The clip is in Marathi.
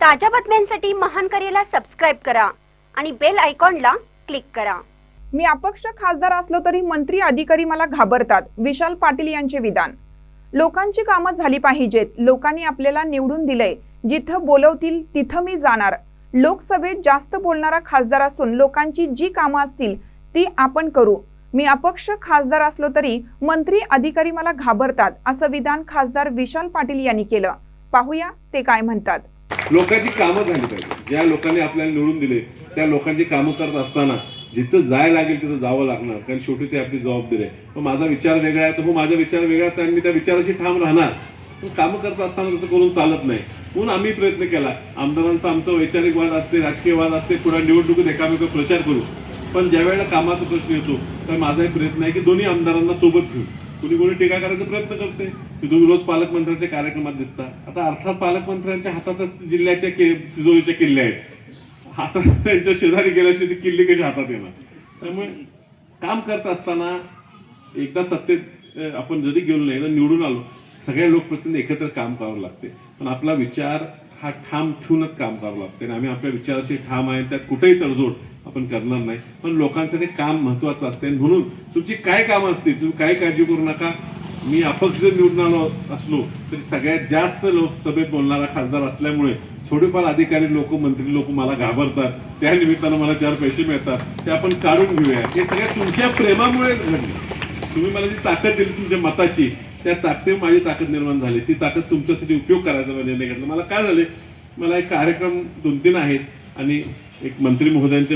ताज्या बातम्यांसाठी महान करेला सबस्क्राईब करा आणि बेल आयकॉनला क्लिक करा. मी अपक्ष खासदार असलो तरी मंत्री अधिकारी मला घाबरतात विशाल पाटील यांचे विधान. लोकांची कामं झाली पाहिजेत लोकांनी आपल्याला निवडून दिलंय जिथं बोलवतील तिथं मी जाणार. लोकसभेत जास्त बोलणारा खासदार असून लोकांची जी कामं असतील ती आपण करू. मी अपक्ष खासदार असलो तरी मंत्री अधिकारी मला घाबरतात असं विधान खासदार विशाल पाटील यांनी केलं. पाहूया ते काय म्हणतात. लोकांची कामं झाली पाहिजे. ज्या लोकांनी आपल्याला निवडून दिले त्या लोकांची कामं करत असताना जिथं जायला लागेल तिथं जावं लागणार. कारण शेवटी ते आपली जबाबदारी आहे. पण माझा विचार वेगळा आहे तर हो माझा विचार वेगळाच आहे आणि मी त्या विचाराशी ठाम राहणार. पण कामं करत असताना तसं करून चालत नाही. म्हणून आम्ही प्रयत्न केला. आमदारांचा आमचा वैचारिक वाद असते राजकीय वाद असते पुढे निवडणुकीत एकामेक प्रचार करू. पण ज्या वेळेला कामाचा प्रश्न येतो तर माझाही प्रयत्न आहे की दोन्ही आमदारांना सोबत घेऊ कुणी कोणी टीका करायचा प्रयत्न करते. की तुम्ही रोज पालकमंत्र्यांच्या कार्यक्रमात दिसता. आता अर्थात पालकमंत्र्यांच्या हातातच जिल्ह्याच्या कि तिजोरीच्या किल्ल्या आहेत. हातात त्यांच्या शेजारी गेल्याशिवाय ती किल्ली कशी हातात येणार? त्यामुळे काम करत असताना एकदा सत्तेत आपण जरी गेलो नाही एकदा निवडून आलो सगळ्या लोकप्रतिनिधी एकत्र काम करावं लागते. पण आपला विचार हा ठाम ठेवूनच काम करावं लागते. आणि आम्ही आपल्या विचाराशी ठाम आहे. त्यात कुठेही तडजोड आपण करणार नाही. पण लोकांसाठी काम महत्वाचं असते आणि म्हणून तुमची काय कामं असतील तुम्ही काय काळजी करू नका. मी अपक्ष जर निवडून आलो असलो तरी सगळ्यात जास्त लोकसभेत बोलणारा खासदार असल्यामुळे थोडेफार अधिकारी लोक मंत्री लोक मला घाबरतात. त्या निमित्तानं मला चार पैसे मिळतात. ते आपण काढून घेऊया. हे सगळ्या तुमच्या प्रेमामुळे घडले. तुम्ही मला जी ताकद दिली तुमच्या मताची त्या ताकदीवर माझी ताकद निर्माण झाली. ती ताकद तुमच्यासाठी उपयोग करायचा मला निर्णय घेतला. मला काय झाले? मला एक कार्यक्रम दोन तीन आहेत आणि एक मंत्री महोदयांचे